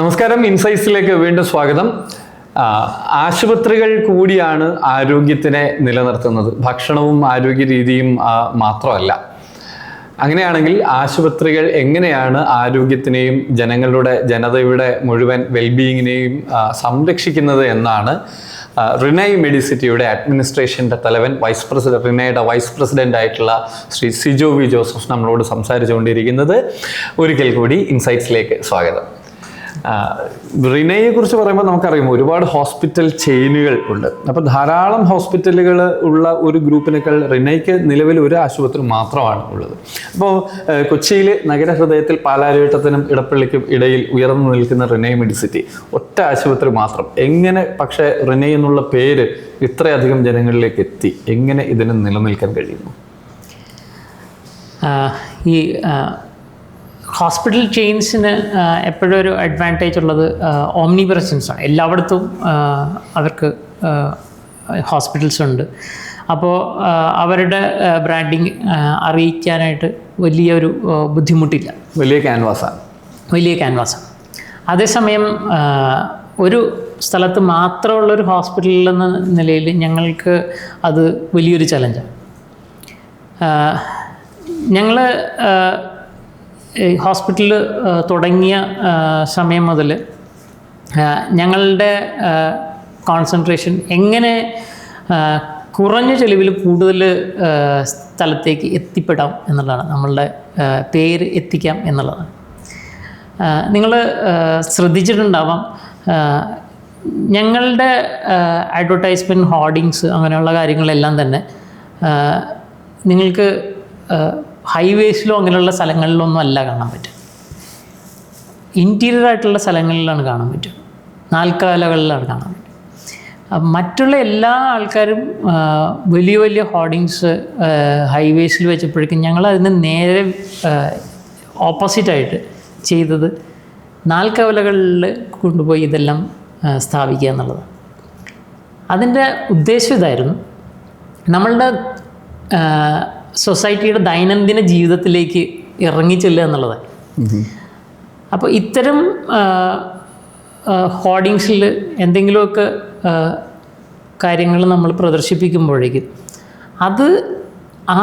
നമസ്കാരം ഇൻസൈറ്റ്സിലേക്ക് വീണ്ടും സ്വാഗതം. ആശുപത്രികൾ കൂടിയാണ് ആരോഗ്യത്തിനെ നിലനിർത്തുന്നത്. ഭക്ഷണവും ആരോഗ്യ രീതിയും മാത്രമല്ല. അങ്ങനെയാണെങ്കിൽ ആശുപത്രികൾ എങ്ങനെയാണ് ആരോഗ്യത്തിനെയും ജനങ്ങളുടെ ജനതയുടെ മുഴുവൻ വെൽബീയിങ്ങിനെയും സംരക്ഷിക്കുന്നത് എന്നാണ് റിനൈ മെഡിസിറ്റിയുടെ അഡ്മിനിസ്ട്രേഷന്റെ തലവൻ വൈസ് പ്രസിഡന്റ് റിനയുടെ വൈസ് പ്രസിഡന്റ് ആയിട്ടുള്ള ശ്രീ സിജോ വി ജോസഫ് നമ്മളോട് സംസാരിച്ചുകൊണ്ടിരിക്കുന്നത്. ഒരിക്കൽ കൂടി ഇൻസൈറ്റ്സിലേക്ക് സ്വാഗതം. റിനയെ കുറിച്ച് പറയുമ്പോൾ നമുക്കറിയാം ഒരുപാട് ഹോസ്പിറ്റൽ ചെയിനുകൾ ഉണ്ട്. അപ്പോൾ ധാരാളം ഹോസ്പിറ്റലുകൾ ഉള്ള ഒരു ഗ്രൂപ്പിനേക്കാൾ റിനയ്ക്ക് നിലവിൽ ഒരു ആശുപത്രി മാത്രമാണ് ഉള്ളത്. അപ്പോൾ കൊച്ചിയിൽ നഗരഹൃദയത്തിൽ പാലാരിവട്ടത്തിനും ഇടപ്പള്ളിക്കും ഇടയിൽ ഉയർന്നു നിൽക്കുന്ന റിനൈ മെഡിസിറ്റി ഒറ്റ ആശുപത്രി മാത്രം. എങ്ങനെ പക്ഷേ റിനൈ എന്നുള്ള പേര് ഇത്രയധികം ജനങ്ങളിലേക്ക് എത്തി? എങ്ങനെ ഇതിന് നിലനിൽക്കാൻ കഴിയുന്നു? ഈ ഹോസ്പിറ്റൽ ചെയിൻസിന് എപ്പോഴും ഒരു അഡ്വാന്റേജ് ഉള്ളത് ഓംനി പ്രസൻസാണ് എല്ലായിടത്തും അവർക്ക് ഹോസ്പിറ്റൽസ് ഉണ്ട്. അപ്പോൾ അവരുടെ ബ്രാൻഡിങ് അറിയിക്കാനായിട്ട് വലിയൊരു ബുദ്ധിമുട്ടില്ല. വലിയ ക്യാൻവാസാണ് വലിയ ക്യാൻവാസാണ് അതേസമയം ഒരു സ്ഥലത്ത് മാത്രമുള്ള ഒരു ഹോസ്പിറ്റലിൽ എന്ന നിലയിൽ ഞങ്ങൾക്ക് അത് വലിയൊരു ചലഞ്ചാണ് ഞങ്ങൾ ഹോസ്പിറ്റൽ തുടങ്ങിയ സമയം മുതൽ ഞങ്ങളുടെ കോൺസെൻട്രേഷൻ എങ്ങനെ കുറഞ്ഞ ചെലവിൽ കൂടുതൽ സ്ഥലത്തേക്ക് എത്തിപ്പെടാം എന്നുള്ളതാണ്. നമ്മളുടെ പേര് എത്തിക്കാം എന്നുള്ളതാണ്. നിങ്ങൾ ശ്രദ്ധിച്ചിട്ടുണ്ടാവാം ഞങ്ങളുടെ അഡ്വർടൈസ്മെന്റ് ഹോർഡിങ്സ് അങ്ങനെയുള്ള കാര്യങ്ങളെല്ലാം തന്നെ നിങ്ങൾക്ക് ഹൈവേസിലോ അങ്ങനെയുള്ള സ്ഥലങ്ങളിലൊന്നും അല്ല കാണാൻ പറ്റുക. ഇന്റീരിയർ ആയിട്ടുള്ള സ്ഥലങ്ങളിലാണ് കാണാൻ പറ്റുക. നാൽക്കാലകളിലാണ് കാണാൻ പറ്റുക. മറ്റുള്ള എല്ലാ ആൾക്കാരും വലിയ വലിയ ഹോർഡിങ്സ് ഹൈവേസിൽ വെച്ചപ്പോഴേക്കും ഞങ്ങൾ അതിന് നേരെ ഓപ്പോസിറ്റായിട്ട് ചെയ്തത് നാൽക്കവലകളിൽ കൊണ്ടുപോയി ഇതെല്ലാം സ്ഥാപിക്കുക എന്നുള്ളതാണ്. അതിന്റെ ഉദ്ദേശം ഇതായിരുന്നു. നമ്മളുടെ സൊസൈറ്റിയുടെ ദൈനംദിന ജീവിതത്തിലേക്ക് ഇറങ്ങിച്ചെല്ലുക എന്നുള്ളത്. അപ്പോൾ ഇത്തരം ഹോർഡിങ്സിൽ എന്തെങ്കിലുമൊക്കെ കാര്യങ്ങൾ നമ്മൾ പ്രദർശിപ്പിക്കുമ്പോഴേക്കും അത് ആ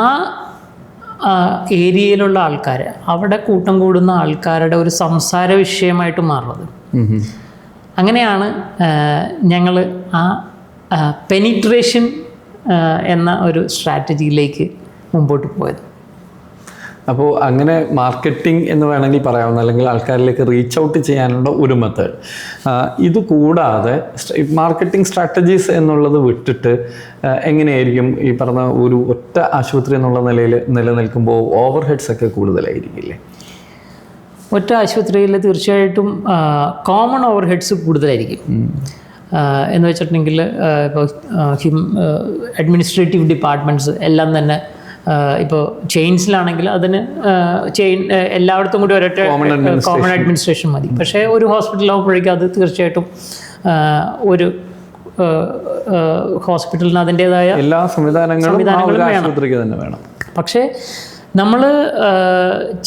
ഏരിയയിലുള്ള ആൾക്കാർ അവിടെ കൂട്ടം കൂടുന്ന ആൾക്കാരുടെ ഒരു സംസാര വിഷയമായിട്ട് മാറുന്നത്. അങ്ങനെയാണ് ഞങ്ങൾ ആ പെനിട്രേഷൻ എന്ന ഒരു സ്ട്രാറ്റജിയിലേക്ക് മുമ്പോട്ട് പോയത്. അപ്പോൾ അങ്ങനെ മാർക്കറ്റിംഗ് എന്ന് വേണമെങ്കിൽ പറയാവുന്ന അല്ലെങ്കിൽ ആൾക്കാരിലേക്ക് റീച്ച് ഔട്ട് ചെയ്യാനുള്ള ഒരു മെത്തേഡ് ഇത് കൂടാതെ മാർക്കറ്റിംഗ് സ്ട്രാറ്റജീസ് എന്നുള്ളത് വിട്ടിട്ട് എങ്ങനെയായിരിക്കും ഈ പറഞ്ഞ ഒരു ഒറ്റ ആശുപത്രി എന്നുള്ള നിലയിൽ നിലനിൽക്കുമ്പോൾ ഓവർ ഹെഡ്സ് ഒക്കെ കൂടുതലായിരിക്കില്ലേ? ഒറ്റ ആശുപത്രിയിൽ തീർച്ചയായിട്ടും കോമൺ ഓവർ ഹെഡ്സ് കൂടുതലായിരിക്കും. എന്ന് വെച്ചിട്ടുണ്ടെങ്കിൽ ഇപ്പോൾ അഡ്മിനിസ്ട്രേറ്റീവ് ഡിപ്പാർട്ട്മെന്റ്സ് എല്ലാം തന്നെ ഇപ്പോൾ ചെയിൻസിലാണെങ്കിൽ അതിന് ചെയിൻ എല്ലായിടത്തും കൂടി ഒരൊറ്റ കോമൺ അഡ്മിനിസ്ട്രേഷൻ മതി. പക്ഷേ ഒരു ഹോസ്പിറ്റലാകുമ്പോഴേക്കും അത് തീർച്ചയായിട്ടും ഒരു ഹോസ്പിറ്റലിന് അതിന്റേതായ എല്ലാ സംവിധാനങ്ങളും വേണം. പക്ഷേ നമ്മൾ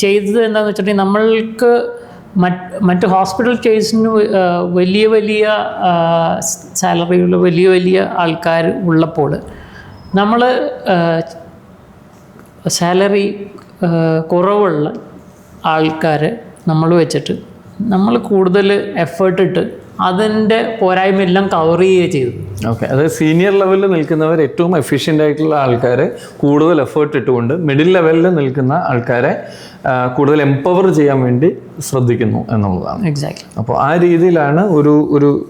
ചെയ്തത് എന്താണെന്ന് വെച്ചിട്ടുണ്ടെങ്കിൽ നമ്മൾക്ക് മറ്റ് മറ്റ് ഹോസ്പിറ്റൽ കേസിന് വലിയ വലിയ സാലറികൾ വലിയ വലിയ ആൾക്കാർ ഉള്ളപ്പോൾ നമ്മൾ സാലറി കുറവുള്ള ആൾക്കാരെ നമ്മൾ വെച്ചിട്ട് നമ്മൾ കൂടുതൽ എഫേർട്ട് ഇട്ട് അതിന്റെ പോരായ്മയെല്ലാം കവർ ചെയ്യുക ചെയ്തു ഓക്കെ അതായത് സീനിയർ ലെവലിൽ നിൽക്കുന്നവർ ഏറ്റവും എഫിഷ്യന്റ് ആയിട്ടുള്ള ആൾക്കാരെ കൂടുതൽ എഫേർട്ട് ഇട്ടുകൊണ്ട് മിഡിൽ ലെവലിൽ നിൽക്കുന്ന ആൾക്കാരെ കൂടുതൽ എംപവർ ചെയ്യാൻ വേണ്ടി ശ്രദ്ധിക്കുന്നു എന്നുള്ളതാണ്. എക്സാക്ട് അപ്പോൾ ആ രീതിയിലാണ് ഒരു ഒരു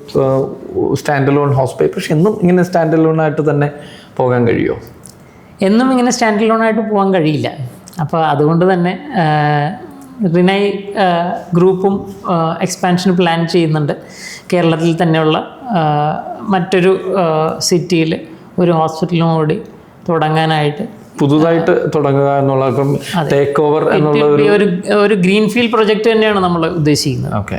സ്റ്റാൻഡലോൺ ഹോസ്പിറ്റൽ പക്ഷെ എന്നും ഇങ്ങനെ സ്റ്റാൻഡലോൺ ആയിട്ട് തന്നെ പോകാൻ കഴിയുമോ? എന്നും ഇങ്ങനെ സ്റ്റാൻഡ് ലോണായിട്ട് പോകാൻ കഴിയില്ല. അപ്പോൾ അതുകൊണ്ട് തന്നെ റിനൈ ഗ്രൂപ്പും എക്സ്പാൻഷൻ പ്ലാൻ ചെയ്യുന്നുണ്ട്. കേരളത്തിൽ തന്നെയുള്ള മറ്റൊരു സിറ്റിയിൽ ഒരു ഹോസ്പിറ്റലും കൂടി തുടങ്ങാനായിട്ട്. പുതുതായിട്ട് തുടങ്ങുക എന്നുള്ള ടേക്ക് ഓവർ എന്നുള്ള ഒരു ഒരു ഗ്രീൻ ഫീൽഡ് പ്രൊജക്റ്റ് തന്നെയാണ് നമ്മൾ ഉദ്ദേശിക്കുന്നത്. ഓക്കെ.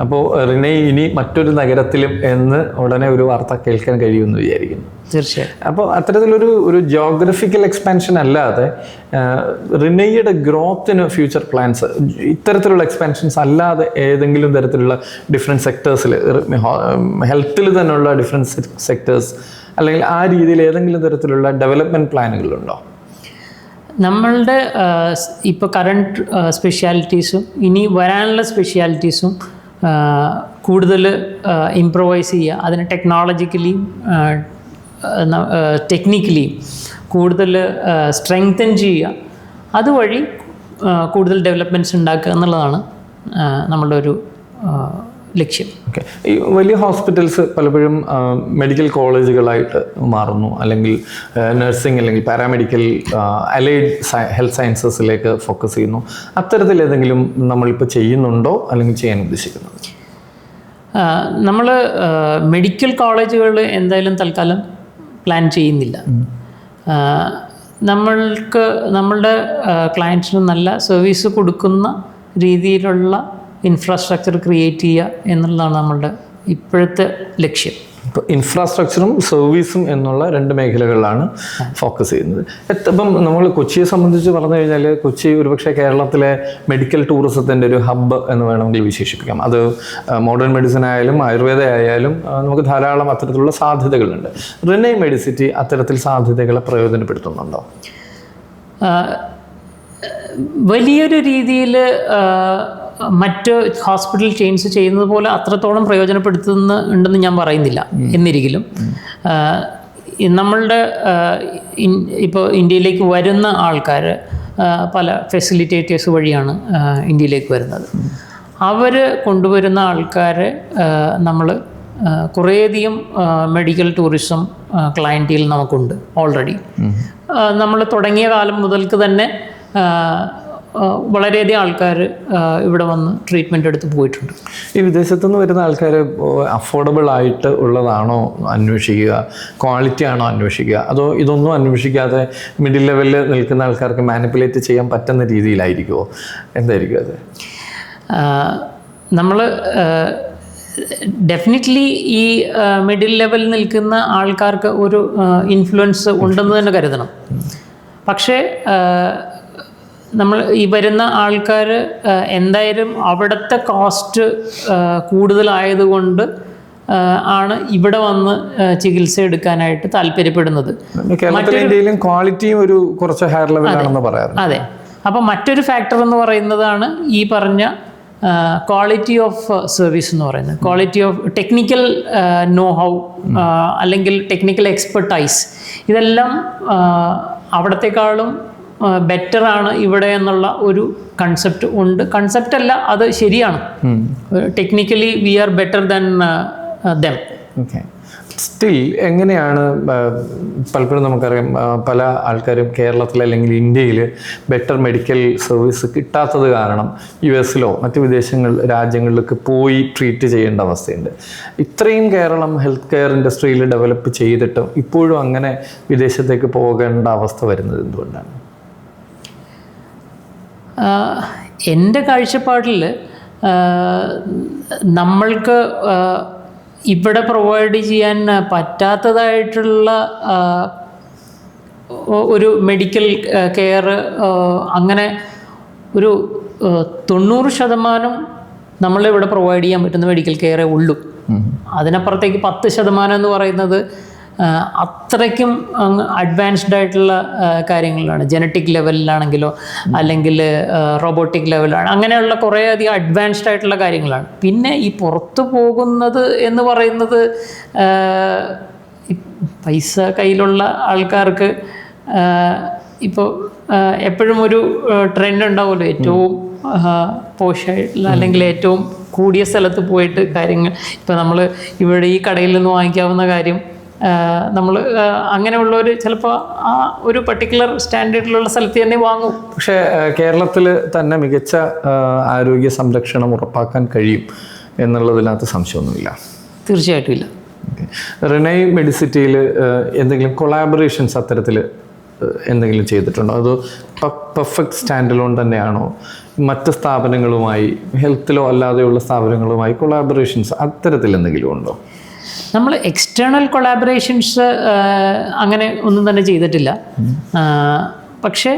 അപ്പോൾ റിനെ ഇനി മറ്റൊരു നഗരത്തിലും എന്ന് ഉടനെ ഒരു വാർത്ത കേൾക്കാൻ കഴിയുമെന്ന് വിചാരിക്കുന്നു. തീർച്ചയായും. അപ്പോൾ അത്തരത്തിലൊരു ഒരു ജോഗ്രഫിക്കൽ എക്സ്പാൻഷൻ അല്ലാതെ റിനയുടെ ഗ്രോത്തിന് ഫ്യൂച്ചർ പ്ലാൻസ് ഇത്തരത്തിലുള്ള എക്സ്പാൻഷൻസ് അല്ലാതെ ഏതെങ്കിലും തരത്തിലുള്ള ഡിഫറെന്റ് സെക്ടേഴ്സിൽ ഹെൽത്തിൽ തന്നെയുള്ള ഡിഫറെന്റ് സെക്ടേഴ്സ് അല്ലെങ്കിൽ ആ രീതിയിൽ ഏതെങ്കിലും തരത്തിലുള്ള ഡെവലപ്മെന്റ് പ്ലാനുകളുണ്ടോ നമ്മളുടെ ഇപ്പോൾ കറണ്ട് സ്പെഷ്യാലിറ്റീസും ഇനി വരാനുള്ള സ്പെഷ്യാലിറ്റീസും കൂടുതൽ ഇംപ്രവൈസ് ചെയ്യുക. അതിന് ടെക്നോളജിക്കലി ടെക്നിക്കലി കൂടുതൽ സ്ട്രെങ്തൻ ചെയ്യുക. അതുവഴി കൂടുതൽ ഡെവലപ്മെന്റ്സ് ഉണ്ടാക്കുക എന്നുള്ളതാണ് നമ്മളുടെ ഒരു ലക്ഷ്യം. ഓക്കെ. ഈ വലിയ ഹോസ്പിറ്റൽസ് പലപ്പോഴും മെഡിക്കൽ കോളേജുകളായിട്ട് മാറുന്നു. അല്ലെങ്കിൽ നഴ്സിംഗ് അല്ലെങ്കിൽ പാരാമെഡിക്കൽ അലൈഡ് ഹെൽത്ത് സയൻസസിലേക്ക് ഫോക്കസ് ചെയ്യുന്നു. അത്തരത്തിൽ ഏതെങ്കിലും നമ്മളിപ്പോൾ ചെയ്യുന്നുണ്ടോ? അല്ലെങ്കിൽ ചെയ്യാൻ ഉദ്ദേശിക്കുന്നു നമ്മൾ മെഡിക്കൽ കോളേജുകൾ എന്തായാലും തൽക്കാലം പ്ലാൻ ചെയ്യുന്നില്ല. നമ്മൾക്ക് നമ്മളുടെ ക്ലയൻസിന് നല്ല സർവീസ് കൊടുക്കുന്ന രീതിയിലുള്ള ഇൻഫ്രാസ്ട്രക്ചർ ക്രിയേറ്റ് ചെയ്യുക എന്നുള്ളതാണ് നമ്മളുടെ ഇപ്പോഴത്തെ ലക്ഷ്യം. ഇപ്പോൾ ഇൻഫ്രാസ്ട്രക്ചറും സർവീസും എന്നുള്ള രണ്ട് മേഖലകളിലാണ് ഫോക്കസ് ചെയ്യുന്നത്. ഇപ്പം നമ്മൾ കൊച്ചിയെ സംബന്ധിച്ച് പറഞ്ഞു കഴിഞ്ഞാൽ കൊച്ചി ഒരുപക്ഷെ കേരളത്തിലെ മെഡിക്കൽ ടൂറിസത്തിന്റെ ഒരു ഹബ്ബ് എന്ന് വേണമെങ്കിൽ വിശേഷിപ്പിക്കാം. അത് മോഡേൺ മെഡിസിൻ ആയാലും ആയുർവേദ ആയാലും നമുക്ക് ധാരാളം അത്തരത്തിലുള്ള സാധ്യതകളുണ്ട്. റിനെ മെഡിസിറ്റി അത്തരത്തിൽ സാധ്യതകളെ പ്രയോജനപ്പെടുത്തുന്നുണ്ടോ? വലിയൊരു രീതിയിൽ മറ്റ് ഹോസ്പിറ്റൽ ചെയിൻസ് ചെയ്യുന്നത് പോലെ അത്രത്തോളം പ്രയോജനപ്പെടുത്തുന്ന ഉണ്ടെന്ന് ഞാൻ പറയുന്നില്ല എന്നിരിക്കലും. നമ്മളുടെ ഇപ്പോൾ ഇന്ത്യയിലേക്ക് വരുന്ന ആൾക്കാർ പല ഫെസിലിറ്റേറ്റേഴ്സ് വഴിയാണ് ഇന്ത്യയിലേക്ക് വരുന്നത്. അവർ കൊണ്ടുവരുന്ന ആൾക്കാരെ നമ്മൾ കുറേയധികം മെഡിക്കൽ ടൂറിസം ക്ലയന്റിൽ നമുക്കുണ്ട് ഓൾറെഡി. നമ്മൾ തുടങ്ങിയ കാലം മുതൽക്ക് തന്നെ വളരെയധികം ആൾക്കാർ ഇവിടെ വന്ന് ട്രീറ്റ്മെന്റ് എടുത്ത് പോയിട്ടുണ്ട്. ഈ വിദേശത്തു നിന്ന് വരുന്ന ആൾക്കാർ അഫോർഡബിൾ ആയിട്ട് ഉള്ളതാണോ അന്വേഷിക്കുക? ക്വാളിറ്റി ആണോ അന്വേഷിക്കുക? അതോ ഇതൊന്നും അന്വേഷിക്കാതെ മിഡിൽ ലെവലിൽ നിൽക്കുന്ന ആൾക്കാർക്ക് മാനിപ്പുലേറ്റ് ചെയ്യാൻ പറ്റുന്ന രീതിയിലായിരിക്കുമോ എന്തായിരിക്കും അത്? നമ്മൾ ഡെഫിനറ്റ്ലി ഈ മിഡിൽ ലെവലിൽ നിൽക്കുന്ന ആൾക്കാർക്ക് ഒരു ഇൻഫ്ലുവൻസ് ഉണ്ടെന്ന് തന്നെ കരുതണം. പക്ഷേ നമ്മൾ ഈ വരുന്ന ആൾക്കാർ എന്തായാലും അവിടുത്തെ കോസ്റ്റ് കൂടുതലായതുകൊണ്ട് ആണ് ഇവിടെ വന്ന് ചികിത്സ എടുക്കാനായിട്ട് താല്പര്യപ്പെടുന്നത്. ഇന്ത്യയിലും ക്വാളിറ്റിയും ഒരു കുറച്ച് ഹയർ ലെവലാണെന്ന് പറയാറ് അതെ. അപ്പോൾ മറ്റൊരു ഫാക്ടർ എന്ന് പറയുന്നതാണ് ഈ പറഞ്ഞ ക്വാളിറ്റി ഓഫ് സർവീസ് എന്ന് പറയുന്നത്. Quality of technical know how അല്ലെങ്കിൽ ടെക്നിക്കൽ എക്സ്പെർട്ടൈസ് ഇതെല്ലാം അവിടത്തെക്കാളും ബെറ്റർ ആണ് ഇവിടെ എന്നുള്ള ഒരു കൺസെപ്റ്റ് ഉണ്ട്. കൺസെപ്റ്റ് അല്ല അത് ശരിയാണ്. Technically we are better than them okay still എങ്ങനെയാണ് പലപ്പോഴും നമുക്കറിയാം പല ആൾക്കാരും കേരളത്തിൽ അല്ലെങ്കിൽ ഇന്ത്യയിൽ ബെറ്റർ മെഡിക്കൽ സർവീസ് കിട്ടാത്തത് കാരണം യു എസിലോ മറ്റ് വിദേശങ്ങൾ രാജ്യങ്ങളിലൊക്കെ പോയി ട്രീറ്റ് ചെയ്യേണ്ട അവസ്ഥയുണ്ട്. ഇത്രയും കേരളം ഹെൽത്ത് കെയർ ഇൻഡസ്ട്രിയിൽ ഡെവലപ്പ് ചെയ്തിട്ടും ഇപ്പോഴും അങ്ങനെ വിദേശത്തേക്ക് പോകേണ്ട അവസ്ഥ വരുന്നത് എന്തുകൊണ്ടാണ്? എന്റെ കാഴ്ചപ്പാടിൽ നമ്മൾക്ക് ഇവിടെ പ്രൊവൈഡ് ചെയ്യാൻ പറ്റാത്തതായിട്ടുള്ള ഒരു മെഡിക്കൽ കെയർ അങ്ങനെ ഒരു തൊണ്ണൂറ് ശതമാനം നമ്മളിവിടെ പ്രൊവൈഡ് ചെയ്യാൻ പറ്റുന്ന മെഡിക്കൽ കെയറേ ഉള്ളൂ. അതിനപ്പുറത്തേക്ക് പത്ത് ശതമാനം എന്ന് പറയുന്നത് അത്രയ്ക്കും അഡ്വാൻസ്ഡ് ആയിട്ടുള്ള കാര്യങ്ങളിലാണ്. ജനറ്റിക് ലെവലിലാണെങ്കിലോ അല്ലെങ്കിൽ റോബോട്ടിക് ലെവലാണ് അങ്ങനെയുള്ള കുറേയധികം അഡ്വാൻസ്ഡ് ആയിട്ടുള്ള കാര്യങ്ങളാണ്. പിന്നെ ഈ പുറത്തു പോകുന്നത് എന്ന് പറയുന്നത് പൈസ കയ്യിലുള്ള ആൾക്കാർക്ക് ഇപ്പോൾ എപ്പോഴും ഒരു ട്രെൻഡ് ഉണ്ടാവുമല്ലോ. ഏറ്റവും പോഷായിട്ടുള്ള അല്ലെങ്കിൽ ഏറ്റവും കൂടിയ സ്ഥലത്ത് പോയിട്ട് കാര്യങ്ങൾ ഇപ്പോൾ നമ്മൾ ഇവിടെ ഈ കടയിൽ നിന്ന് വാങ്ങിക്കാവുന്ന കാര്യം നമ്മൾ അങ്ങനെയുള്ളവർ ചിലപ്പോൾ ആ ഒരു പർട്ടിക്കുലർ സ്റ്റാൻഡേർഡിലുള്ള സ്ഥലത്ത് തന്നെ വാങ്ങും. പക്ഷേ കേരളത്തിൽ തന്നെ മികച്ച ആരോഗ്യ സംരക്ഷണം ഉറപ്പാക്കാൻ കഴിയും എന്നുള്ളതിനകത്ത് സംശയമൊന്നുമില്ല. തീർച്ചയായിട്ടും ഇല്ല. റിനൈ മെഡിസിറ്റിയിൽ എന്തെങ്കിലും കൊളാബറേഷൻസ് അത്തരത്തിൽ എന്തെങ്കിലും ചെയ്തിട്ടുണ്ടോ? അത് പെർഫെക്റ്റ് സ്റ്റാൻഡ് ലോൺ തന്നെയാണോ? മറ്റ് സ്ഥാപനങ്ങളുമായി ഹെൽത്തിലോ അല്ലാതെയുള്ള സ്ഥാപനങ്ങളുമായി കൊളാബറേഷൻസ് അത്തരത്തിൽ എന്തെങ്കിലും ഉണ്ടോ? നമ്മൾ എക്സ്റ്റേണൽ കൊളാബറേഷൻസ് അങ്ങനെ ഒന്നും തന്നെ ചെയ്തിട്ടില്ല. പക്ഷേ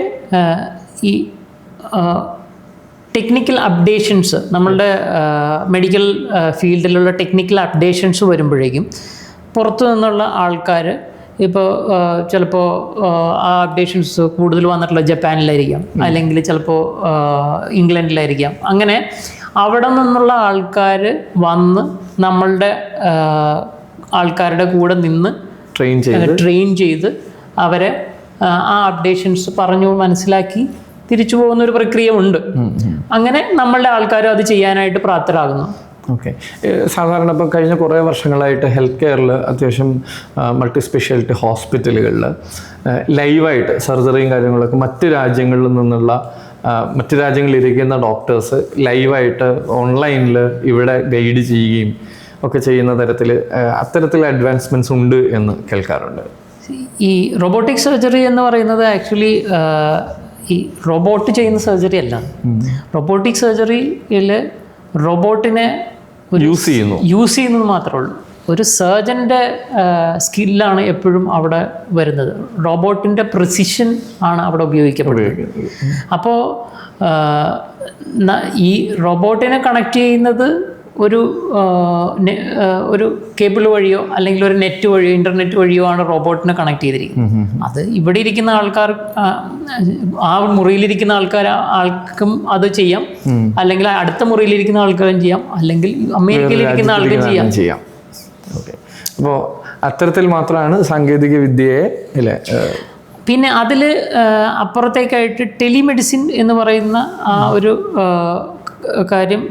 ഈ ടെക്നിക്കൽ അപ്ഡേഷൻസ് നമ്മളുടെ മെഡിക്കൽ ഫീൽഡിലുള്ള ടെക്നിക്കൽ അപ്ഡേഷൻസ് വരുമ്പോഴേക്കും പുറത്തു നിന്നുള്ള ആൾക്കാർ ഇപ്പോൾ ചിലപ്പോൾ ആ അപ്ഡേഷൻസ് കൂടുതൽ വന്നിട്ടുള്ള ജപ്പാനിലായിരിക്കാം. അല്ലെങ്കിൽ ചിലപ്പോൾ ഇംഗ്ലണ്ടിലായിരിക്കാം. അങ്ങനെ അവിടെ നിന്നുള്ള ആൾക്കാർ വന്ന് നമ്മളുടെ ആൾക്കാരുടെ കൂടെ നിന്ന് ട്രെയിൻ ചെയ്ത് ട്രെയിൻ ചെയ്ത് അവരെ ആ, അപ്ഡേഷൻസ് പറഞ്ഞു മനസ്സിലാക്കി തിരിച്ചു പോകുന്ന ഒരു പ്രക്രിയ ഉണ്ട്. അങ്ങനെ നമ്മളുടെ ആൾക്കാരും അത് ചെയ്യാനായിട്ട് പ്രാപ്തരാകുന്നു. ഓക്കെ. സാധാരണ ഇപ്പം കഴിഞ്ഞ കുറേ വർഷങ്ങളായിട്ട് ഹെൽത്ത് കെയറിൽ അത്യാവശ്യം മൾട്ടി സ്പെഷ്യാലിറ്റി ഹോസ്പിറ്റലുകളിൽ ലൈവായിട്ട് സർജറിയും കാര്യങ്ങളൊക്കെ മറ്റ് രാജ്യങ്ങളിൽ നിന്നുള്ള മറ്റ് രാജ്യങ്ങളിൽ ഇരിക്കുന്ന ഡോക്ടേഴ്സ് ലൈവായിട്ട് ഓൺലൈനിൽ ഇവിടെ ഗൈഡ് ചെയ്യുകയും ഒക്കെ ചെയ്യുന്ന തരത്തിൽ അത്തരത്തിൽ അഡ്വാൻസ്മെന്റ്സ് ഉണ്ട് എന്ന് കേൾക്കാറുണ്ട്. ഈ റോബോട്ടിക് സർജറി എന്ന് പറയുന്നത് ആക്ച്വലി ഈ റോബോട്ട് ചെയ്യുന്ന സർജറി അല്ല. റോബോട്ടിക് സർജറിയിൽ റോബോട്ടിനെ യൂസ് ചെയ്യുന്നു. യൂസ് ചെയ്യുന്നത് മാത്രമേ ഉള്ളൂ. ഒരു സർജന്റെ സ്കില്ലാണ് എപ്പോഴും അവിടെ വരുന്നത്. റോബോട്ടിന്റെ പ്രിസിഷൻ ആണ് അവിടെ ഉപയോഗിക്കപ്പെടുന്നത്. അപ്പോൾ ഈ റോബോട്ടിനെ കണക്ട് ചെയ്യുന്നത് ഒരു ഒരു കേബിൾ വഴിയോ അല്ലെങ്കിൽ ഒരു നെറ്റ് വഴിയോ ഇന്റർനെറ്റ് വഴിയോ ആണ് റോബോട്ടിനെ കണക്ട് ചെയ്തിരിക്കുന്നത്. അത് ഇവിടെ ഇരിക്കുന്ന ആൾക്കാർ ആ, മുറിയിലിരിക്കുന്ന ആൾക്കാർ ആൾക്കും അത് ചെയ്യാം. അല്ലെങ്കിൽ അടുത്ത മുറിയിലിരിക്കുന്ന ആൾക്കാരും ചെയ്യാം. അല്ലെങ്കിൽ അമേരിക്കയിലിരിക്കുന്ന ആൾക്കും ചെയ്യാം. അപ്പോൾ അത്തരത്തിൽ മാത്രമാണ് സാങ്കേതിക വിദ്യയെ അല്ലേ പിന്നെ അതിൽ അപ്പുറത്തേക്കായിട്ട് ടെലിമെഡിസിൻ എന്ന് പറയുന്ന ആ ഒരു കാര്യം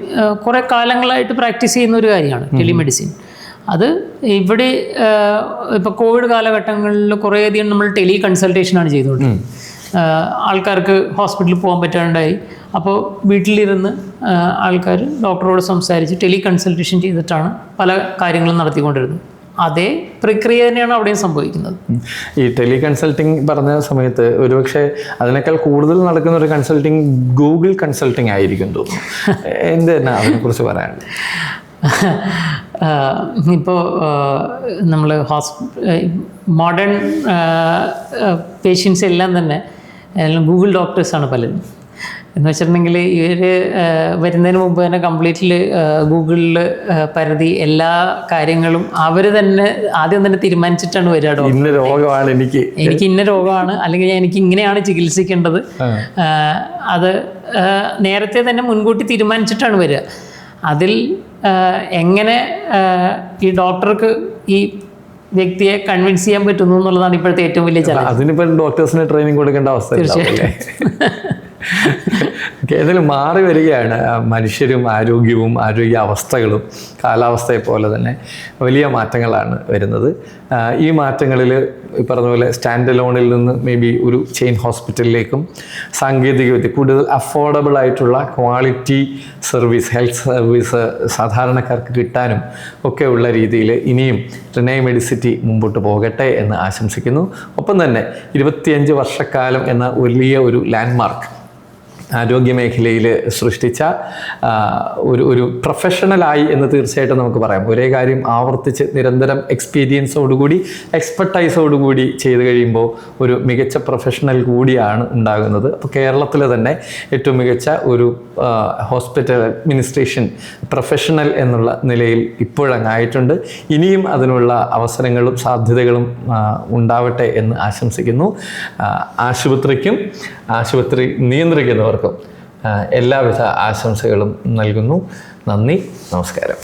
കുറേ കാലങ്ങളായിട്ട് പ്രാക്ടീസ് ചെയ്യുന്ന ഒരു കാര്യമാണ് ടെലിമെഡിസിൻ. അത് ഇവിടെ ഇപ്പോൾ കോവിഡ് കാലഘട്ടങ്ങളിൽ കുറേയധികം നമ്മൾ ടെലി കൺസൾട്ടേഷനാണ് ചെയ്തുകൊണ്ടിരുന്നത്. ആൾക്കാർക്ക് ഹോസ്പിറ്റലിൽ പോകാൻ പറ്റാണ്ടായി. അപ്പോൾ വീട്ടിലിരുന്ന് ആൾക്കാർ ഡോക്ടറോട് സംസാരിച്ച് ടെലി കൺസൾട്ടേഷൻ ചെയ്തിട്ടാണ് പല കാര്യങ്ങളും നടത്തിക്കൊണ്ടിരുന്നത്. അതേ പ്രക്രിയ തന്നെയാണ് അവിടെയും സംഭവിക്കുന്നത്. ഈ ടെലി കൺസൾട്ടിങ് പറഞ്ഞ സമയത്ത് ഒരുപക്ഷെ അതിനേക്കാൾ കൂടുതൽ നടക്കുന്ന ഒരു കൺസൾട്ടിങ് ഗൂഗിൾ കൺസൾട്ടിങ് ആയിരിക്കും തോന്നുന്നു. എന്ത് തന്നെ അതിനെക്കുറിച്ച് പറയാനുള്ളത്? ഇപ്പോൾ നമ്മൾ ഹോസ് മോഡേൺ പേഷ്യൻസ് എല്ലാം തന്നെ ഗൂഗിൾ ഡോക്ടേഴ്സാണ് പലരും. എന്ന് വെച്ചിട്ടുണ്ടെങ്കിൽ ഇവർ വരുന്നതിന് മുമ്പ് തന്നെ കംപ്ലീറ്റ്ലി ഗൂഗിളിൽ പരതി എല്ലാ കാര്യങ്ങളും അവർ തന്നെ ആദ്യം തന്നെ തീരുമാനിച്ചിട്ടാണ് വരിക ഇന്ന രോഗമാണ് എനിക്ക്. എനിക്ക് ഇന്ന രോഗമാണ് അല്ലെങ്കിൽ എനിക്ക് ഇങ്ങനെയാണ് ചികിത്സിക്കേണ്ടത്. അത് നേരത്തെ തന്നെ മുൻകൂട്ടി തീരുമാനിച്ചിട്ടാണ് വരിക. അതിൽ എങ്ങനെ ഈ ഡോക്ടർക്ക് ഈ വ്യക്തിയെ കൺവിൻസ് ചെയ്യാൻ പറ്റുന്നു എന്നുള്ളതാണ് ഇപ്പോഴത്തെ ഏറ്റവും വലിയ ചലഞ്ച് അതിനിപ്പോൾ ഡോക്ടേഴ്സിന് ട്രെയിനിങ് കൊടുക്കേണ്ട അവസ്ഥ ഓക്കെ ഏതായാലും മാറി വരികയാണ്. മനുഷ്യരും ആരോഗ്യവും ആരോഗ്യ അവസ്ഥകളും കാലാവസ്ഥയെ പോലെ തന്നെ വലിയ മാറ്റങ്ങളാണ് വരുന്നത്. ഈ മാറ്റങ്ങളിൽ ഈ പറഞ്ഞ പോലെ സ്റ്റാൻഡ് ലോണിൽ നിന്ന് മേ ബി ഒരു ചെയിൻ ഹോസ്പിറ്റലിലേക്കും സാങ്കേതികവിദ്യ കൂടുതൽ അഫോർഡബിൾ ആയിട്ടുള്ള ക്വാളിറ്റി സർവീസ് ഹെൽത്ത് സർവീസ് സാധാരണക്കാർക്ക് കിട്ടാനും ഒക്കെ ഉള്ള രീതിയിൽ ഇനിയും റിനൈ മെഡിസിറ്റി മുമ്പോട്ട് പോകട്ടെ എന്ന് ആശംസിക്കുന്നു. ഒപ്പം തന്നെ ഇരുപത്തിയഞ്ച് വർഷക്കാലം എന്ന വലിയ ഒരു ലാൻഡ്മാർക്ക് ആരോഗ്യ മേഖലയിൽ സൃഷ്ടിച്ച ഒരു ഒരു പ്രൊഫഷണലായി എന്ന് തീർച്ചയായിട്ടും നമുക്ക് പറയാം. ഒരേ കാര്യം ആവർത്തിച്ച് നിരന്തരം എക്സ്പീരിയൻസോടുകൂടി എക്സ്പെർട്ടൈസോടുകൂടി ചെയ്തു കഴിയുമ്പോൾ ഒരു മികച്ച പ്രൊഫഷണൽ കൂടിയാണ് ഉണ്ടാകുന്നത്. അപ്പോൾ കേരളത്തിൽ തന്നെ ഏറ്റവും മികച്ച ഒരു ഹോസ്പിറ്റൽ അഡ്മിനിസ്ട്രേഷൻ പ്രൊഫഷണൽ എന്നുള്ള നിലയിൽ ഇപ്പോഴങ്ങായിട്ടുണ്ട്. ഇനിയും അതിനുള്ള അവസരങ്ങളും സാധ്യതകളും ഉണ്ടാവട്ടെ എന്ന് ആശംസിക്കുന്നു. ആശുപത്രിക്കും ആശുപത്രി നിയന്ത്രിക്കുന്നവർക്കും ആ, എല്ലാവിധ ആശംസകളും നൽകുന്നു. നന്ദി നമസ്കാരം.